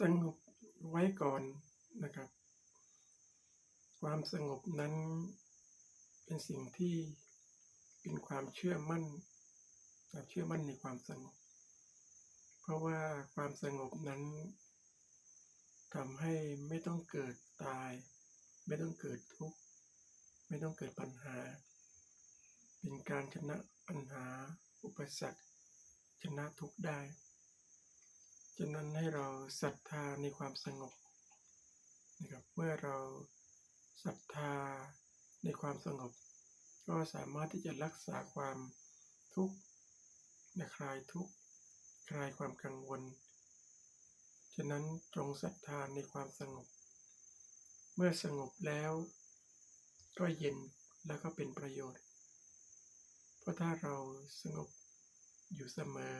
สงบไว้ก่อนนะครับ ความสงบนั้นเป็นสิ่งที่เป็นความเชื่อมั่นเราเชื่อมั่นในความสงบ เพราะว่าความสงบนั้นทำให้ไม่ต้องเกิดตาย ไม่ต้องเกิดทุกข์ไม่ต้องเกิดปัญหา เป็นการชนะปัญหาอุปสรรคชนะทุกข์ได้ ฉะนั้นให้เราศรัทธาในความสงบนะครับเมื่อเราศรัทธาในความสงบ ก็สามารถที่จะรักษาความทุกข์และคลายทุกข์คลายความกังวล ฉะนั้นจงศรัทธาในความสงบ เมื่อสงบแล้ว ก็เย็นแล้วก็เป็นประโยชน์ เพราะถ้าเราสงบอยู่เสมอ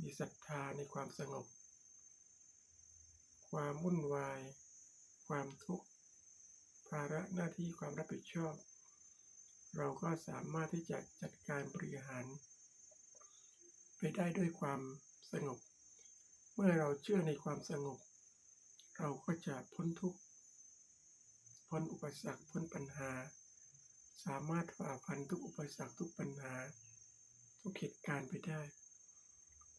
มีศรัทธาในความสงบ ความวุ่นวาย ความทุกข์ ภาระหน้าที่ความรับผิดชอบ เราก็สามารถที่จะจัดการบริหาร ไปได้ด้วยความสงบ เมื่อเราเชื่อในความสงบ เราก็จะพ้นทุกข์ พ้นอุปสรรค พ้นปัญหา สามารถฝ่าฟันทุกอุปสรรคทุกปัญหา ทุกเหตุการณ์ไปได้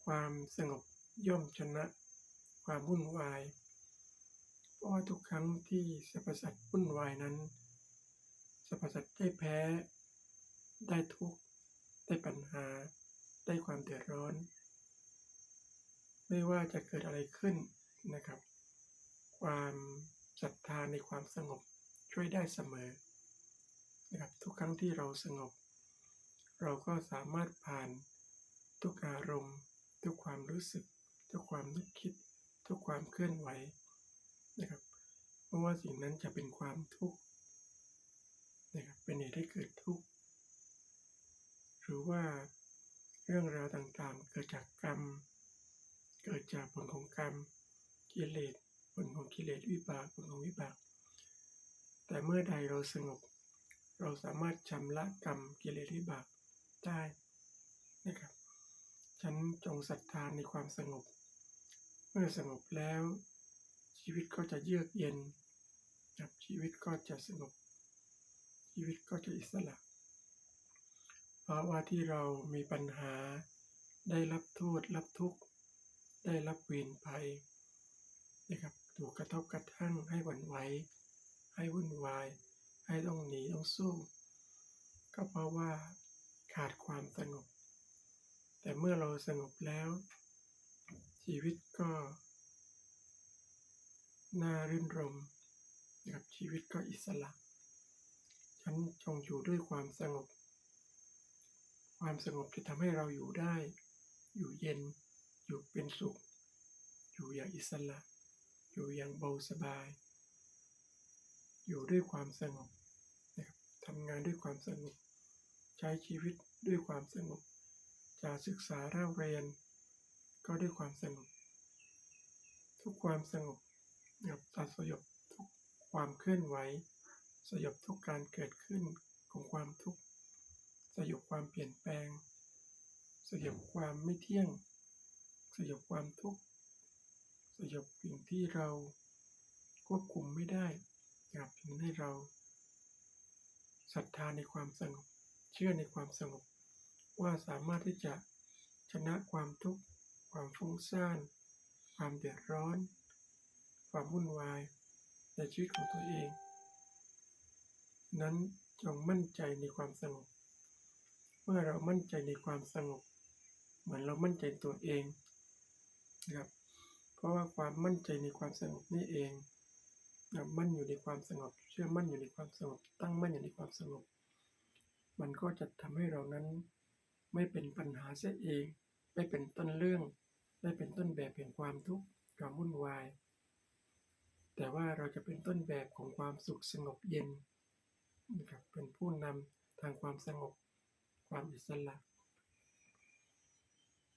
ความสงบย่อมชนะ ความวุ่นวาย เพราะว่าทุกครั้งที่สรรพสัตว์วุ่นวายนั้นสรรพสัตว์ได้แพ้ ได้ทุกข์ ได้ปัญหา ได้ความเดือดร้อน ไม่ว่าจะเกิดอะไรขึ้นนะครับ ความศรัทธาในความสงบช่วยได้เสมอนะครับทุกครั้งที่เราสงบ เราก็สามารถผ่านทุกอารมณ์ ทุกความรู้สึก ทุกความนึกคิด ทุกความเคลื่อนไหวนะครับ เพราะว่าสิ่งนั้นจะเป็นความทุกข์นะครับเป็นเหตุให้เกิดทุกข์หรือว่าเรื่องราวต่างๆ เกิดจากกรรม เกิดจากผลของกรรมกิเลสผลของกิเลสวิบากผลของวิบาก แต่เมื่อใดเราสงบ เราสามารถชำระกรรมกิเลสวิบากได้ จงศรัทธานในความสงบ เมื่อสงบแล้ว ชีวิตก็จะเยือกเย็นครับชีวิตก็จะสงบ ชีวิตก็จะอิสระ เพราะว่าที่เรามีปัญหาได้รับโทษรับทุกข์ ได้รับเวรภัยนะครับถูกกระทบกระทั่งให้หวั่นไหวให้วุ่นวาย ให้ต้องหนีต้องสู้ ก็เพราะว่าขาดความสงบ แต่เมื่อเราสงบแล้ว ชีวิตก็น่ารื่นรมนะครับชีวิตก็อิสระ ฉันจงอยู่ด้วยความสงบ ความสงบจะทำให้เราอยู่ได้ อยู่เย็น อยู่เป็นสุข อยู่อย่างอิสระ อยู่อย่างเบาสบาย อยู่ด้วยความสงบนะครับทำงานด้วยความสงบ ใช้ชีวิตด้วยความสงบ จะศึกษาเล่าเรียน ก็ด้วยความสงบ ทุกความสงบนะครับสยบทุกความเคลื่อนไหว สยบทุกการเกิดขึ้นของความทุกข์ สยบความเปลี่ยนแปลง สยบความไม่เที่ยง สยบความทุกข์ สยบสิ่งที่เราควบคุมไม่ได้นะครับทำให้เราศรัทธาในความสงบ เชื่อในความสงบ ว่าสามารถที่จะชนะความทุกข์ ความฟุ้งซ่าน ความเดือดร้อน ความวุ่นวาย ในชีวิตของตัวเอง นั้นจงมั่นใจในความสงบ เมื่อเรามั่นใจในความสงบ เหมือนเรามั่นใจตัวเองนะครับเพราะว่าความมั่นใจในความสงบนี่เองนะมั่นอยู่ในความสงบ เชื่อมั่นอยู่ในความสงบ ตั้งมั่นอยู่ในความสงบ มันก็จะทำให้เรานั้น ไม่เป็นปัญหาเสียเอง ไม่เป็นต้นเรื่อง ไม่เป็นต้นแบบแห่งความทุกข์ความวุ่นวาย แต่ว่าเราจะเป็นต้นแบบของความสุขสงบเย็นนะครับเป็นผู้นำทางความสงบ ความอิสระ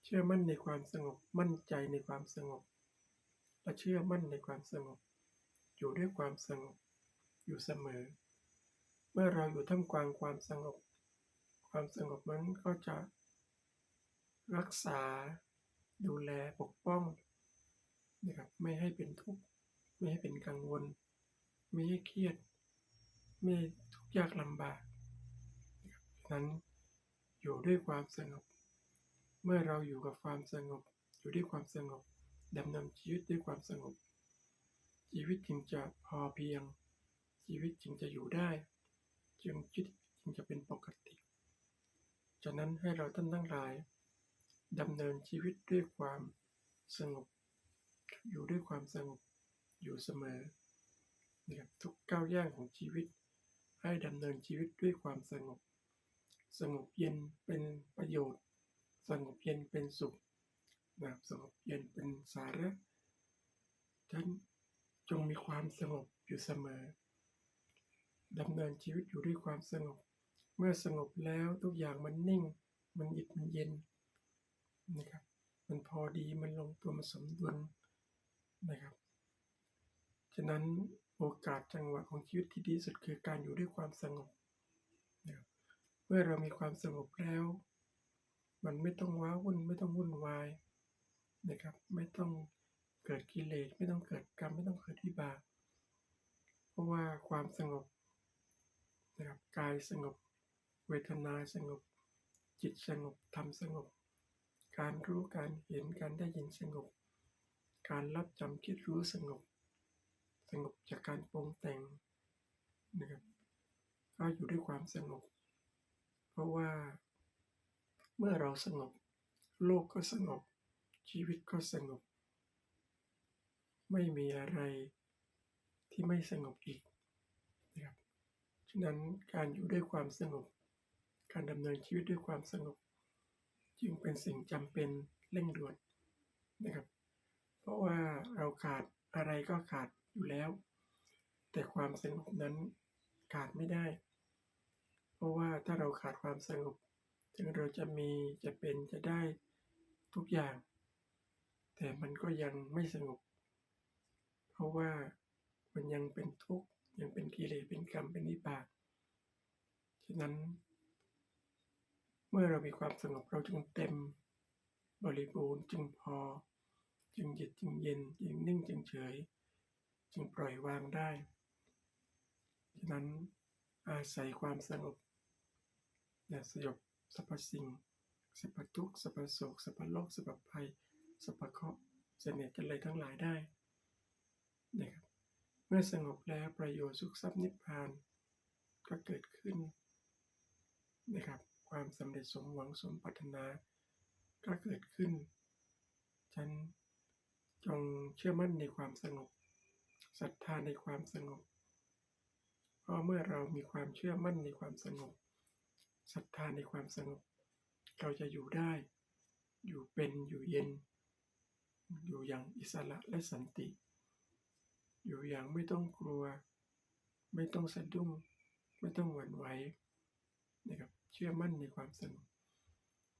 เชื่อมั่นในความสงบ มั่นใจในความสงบและเชื่อมั่นในความสงบ อยู่ด้วยความสงบ อยู่เสมอ เมื่อเราอยู่ท่ามกลางความสงบ ความสงบนั้นก็จะรักษาดูแลปกป้องนะครับไม่ให้เป็นทุกข์ไม่ให้เป็นกังวล ไม่ให้เครียด ไม่ทุกข์ยากลำบากดังนั้นอยู่ด้วยความสงบ เมื่อเราอยู่กับความสงบ อยู่ด้วยความสงบดำเนินชีวิตด้วยความสงบ ชีวิตจึงจะพอเพียง ชีวิตจึงจะอยู่ได้ จึงชีวิตจึงจะเป็นปกติ ฉะนั้นให้เราท่านทั้งหลายดำเนินชีวิตด้วยความสงบ อยู่ด้วยความสงบอยู่เสมอนะครับทุกก้าวย่างของชีวิต ให้ดำเนินชีวิตด้วยความสงบ สงบเย็นเป็นประโยชน์ สงบเย็นเป็นสุขนะสงบเย็นเป็นสาระท่านจงมีความสงบอยู่เสมอดำเนินชีวิตอยู่ด้วยความสงบ เมื่อสงบแล้วทุกอย่างมันนิ่ง มันหยิบมันเย็นนะครับ มันพอดีมันลงตัวมันสมดุลนะครับ ฉะนั้นโอกาสจังหวะของชีวิตที่ดีสุดคือการอยู่ด้วยความสงบนะครับเมื่อเรามีความสงบแล้ว มันไม่ต้องว้าวุ่นไม่ต้องวุ่นวายนะครับ ไม่ต้องเกิดกิเลสไม่ต้องเกิดกรรมไม่ต้องเกิดวิบากเพราะว่าความสงบนะครับกายสงบ เวทนาสงบ จิตสงบธรรมสงบ การรู้การเห็นการได้ยินสงบ การรับจำคิดรู้สงบ สงบจากการปรุงแต่งนะครับก็อยู่ด้วยความสงบ เพราะว่า เมื่อเราสงบ โลกก็สงบ ชีวิตก็สงบ ไม่มีอะไรที่ไม่สงบอีกนะครับฉะนั้นการอยู่ด้วยความสงบ การดำเนินชีวิตด้วยความสงบจึงเป็นสิ่งจำเป็นเร่งด่วนนะครับ เพราะว่าเราขาดอะไรก็ขาดอยู่แล้ว แต่ความสงบนั้นขาดไม่ได้ เพราะว่าถ้าเราขาดความสงบถึงเราจะมีจะเป็นจะได้ทุกอย่าง แต่มันก็ยังไม่สงบ เพราะว่ามันยังเป็นทุกข์ยังเป็นกิเลสเป็นกรรมเป็นวิบากฉะนั้น มื่อเรามีความสงบเราจึงเต็ม บริบูรณ์จึงพอ จึงเย็นจึงเย็นจึงนิ่งจึงเฉย จึงปล่อยวางได้ฉะนั้นอาศัยความสงบอย่าสยบสรรพสิ่งสรรพทุกข์สรรพโศกสรรพโลกสรรพภัยสรรพเคราะห์เสน่ห์กันเลยทั้งหลายได้นะครับเมื่อสงบแล้วประโยชน์สุขทรัพย์นิพพานก็เกิดขึ้นนะครับ ความสำเร็จสมหวังสมปรารถนา ก็เกิดขึ้น ฉันจงเชื่อมั่นในความสงบศรัทธาในความสงบ เพราะเมื่อเรามีความเชื่อมั่นในความสงบศรัทธาในความสงบ เราจะอยู่ได้ อยู่เป็นอยู่เย็น อยู่อย่างอิสระและสันติ อยู่อย่างไม่ต้องกลัว ไม่ต้องสะดุ้ง ไม่ต้องหวั่นไหวนะครับ เชื่อมั่นในความสงบ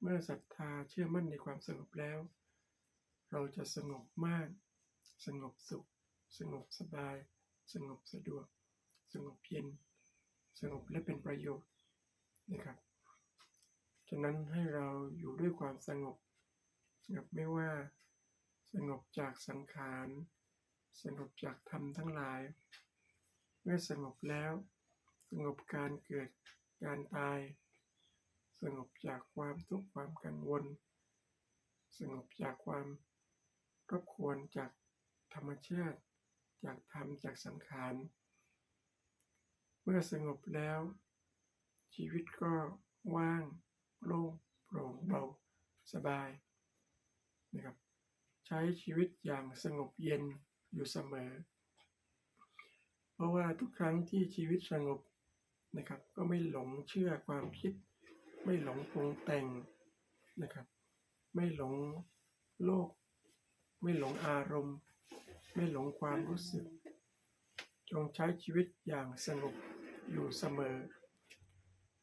เมื่อศรัทธาเชื่อมั่นในความสงบแล้ว เราจะสงบมาก สงบสุข สงบสบาย สงบสะดวก สงบเย็น สงบและเป็นประโยชน์นะครับฉะนั้นให้เราอยู่ด้วยความสงบนะครับไม่ว่าสงบจากสังขาร สงบจากธรรมทั้งหลาย เมื่อสงบแล้ว สงบการเกิดการตาย สงบจากความทุกข์ความกังวล สงบจากความรบกวนจากธรรมชาติ จากธรรมจากสังขาร เมื่อสงบแล้ว ชีวิตก็ว่างโล่งโปร่งเบาสบายนะครับ ใช้ชีวิตอย่างสงบเย็นอยู่เสมอ เพราะว่าทุกครั้งที่ชีวิตสงบนะครับ ก็ไม่หลงเชื่อความคิด ไม่หลงปรุงแต่งนะครับ ไม่หลงโลก ไม่หลงอารมณ์ ไม่หลงความรู้สึก จงใช้ชีวิตอย่างสงบอยู่เสมอ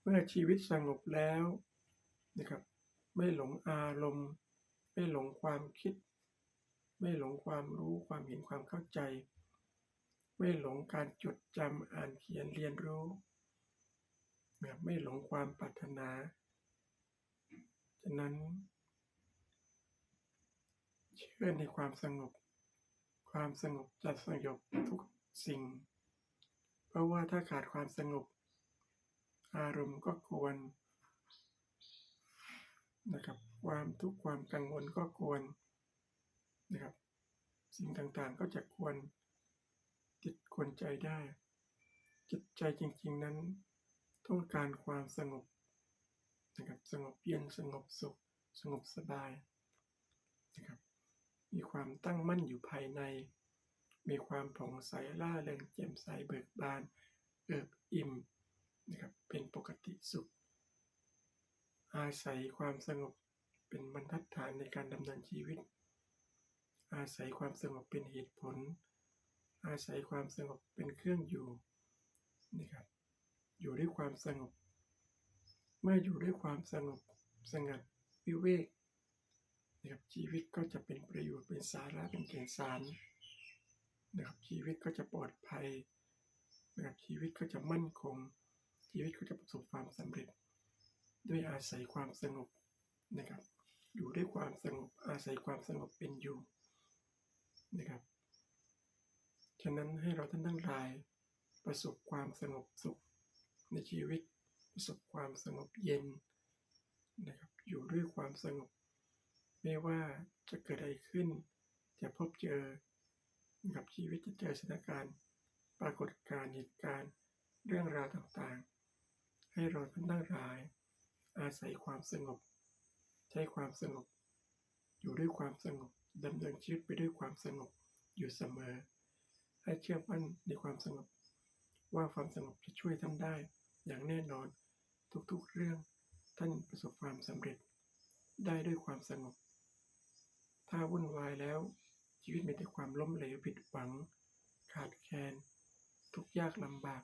เมื่อชีวิตสงบแล้วนะครับ ไม่หลงอารมณ์ ไม่หลงความคิด ไม่หลงความรู้ความเห็นความเข้าใจ ไม่หลงการจดจำอ่านเขียนเรียนรู้ นะครับไม่หลงความปรารถนา ฉะนั้น เชื่อในความสงบ ความสงบจะสยบทุกสิ่ง เพราะว่าถ้าขาดความสงบ อารมณ์ก็กวนนะครับ ความทุกข์ความกังวลก็กวนนะครับ สิ่งต่างๆก็จะกวนจิตกวนใจได้ จิตใจจริง ๆ นั้น ต้องการความสงบนะครับสงบเย็นสงบสุข สงบสบายนะครับมีความตั้งมั่นอยู่ภายใน มีความผ่องใสล่าเริงแจ่มใสเบิกบาน เอิบอิ่มนะครับเป็นปกติสุข อาศัยความสงบเป็นบรรทัดฐานในการดำเนินชีวิต อาศัยความสงบเป็นเหตุผล อาศัยความสงบเป็นเครื่องอยู่นะครับ อยู่ด้วยความสงบ เมื่ออยู่ด้วยความสงบสงัดวิเวกนะครับชีวิตก็จะเป็นประโยชน์เป็นสาระเป็นแก่นสารนะครับชีวิตก็จะปลอดภัยนะครับชีวิตก็จะมั่นคง ชีวิตก็จะประสบความสำเร็จ ด้วยอาศัยความสงบนะครับ อยู่ด้วยความสงบอาศัยความสงบเป็นอยู่นะครับฉะนั้นให้เราท่านทั้งหลายประสบความสงบสุข ในชีวิตประสบความสงบเย็นนะครับอยู่ด้วยความสงบ ไม่ว่าจะเกิดอะไรขึ้น จะพบเจอกับชีวิตจะเจอสถานการณ์ ปรากฏการณ์เหตุการณ์เรื่องราวต่างๆ ให้เราท่านทั้งหลาย อาศัยความสงบ ใช้ความสงบ อยู่ด้วยความสงบดำเนินชีวิตไปด้วยความสงบอยู่เสมอ ให้เชื่อมั่นในความสงบ ว่าความสงบจะช่วยท่านได้ อย่างแน่นอนทุกๆเรื่องท่านประสบความสำเร็จ ได้ด้วยความสงบ ถ้าวุ่นวายแล้ว ชีวิตมีแต่ความล้มเหลวผิดหวัง ขาดแคลนทุกยากลำบาก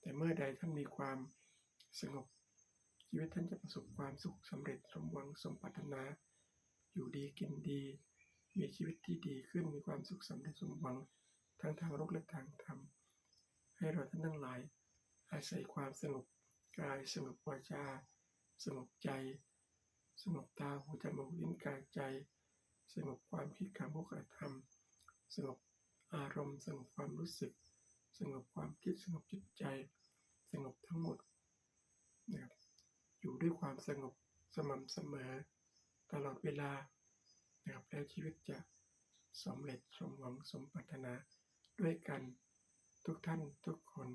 แต่เมื่อใดท่านมีความสงบ ชีวิตท่านจะประสบความสุขสำเร็จสมหวังสมปรารถนา อยู่ดีกินดี มีชีวิตที่ดีขึ้นมีความสุขสำเร็จสมหวังทั้งทางโลกและทางธรรมให้เราท่านทั้งหลาย อาศัยความสงบกายสงบวาจาสงบใจ สงบตาหูจมูกลิ้นกายใจ สงบความคิดคำพูดการทำสงบอารมณ์ สงบความรู้สึก สงบความคิดสงบจิตใจ สงบทั้งหมดนะครับอยู่ด้วยความสงบสม่ำเสมอ ตลอดเวลานะครับแล้วชีวิตจะสำเร็จสมหวังสมปรารถนาด้วยกันทุกท่านทุกคน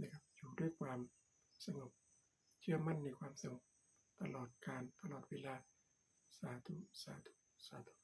นะครับ อยู่ด้วยความสงบ เชื่อมั่นในความสงบ ตลอดการตลอดเวลา สาธุ สาธุ สาธุ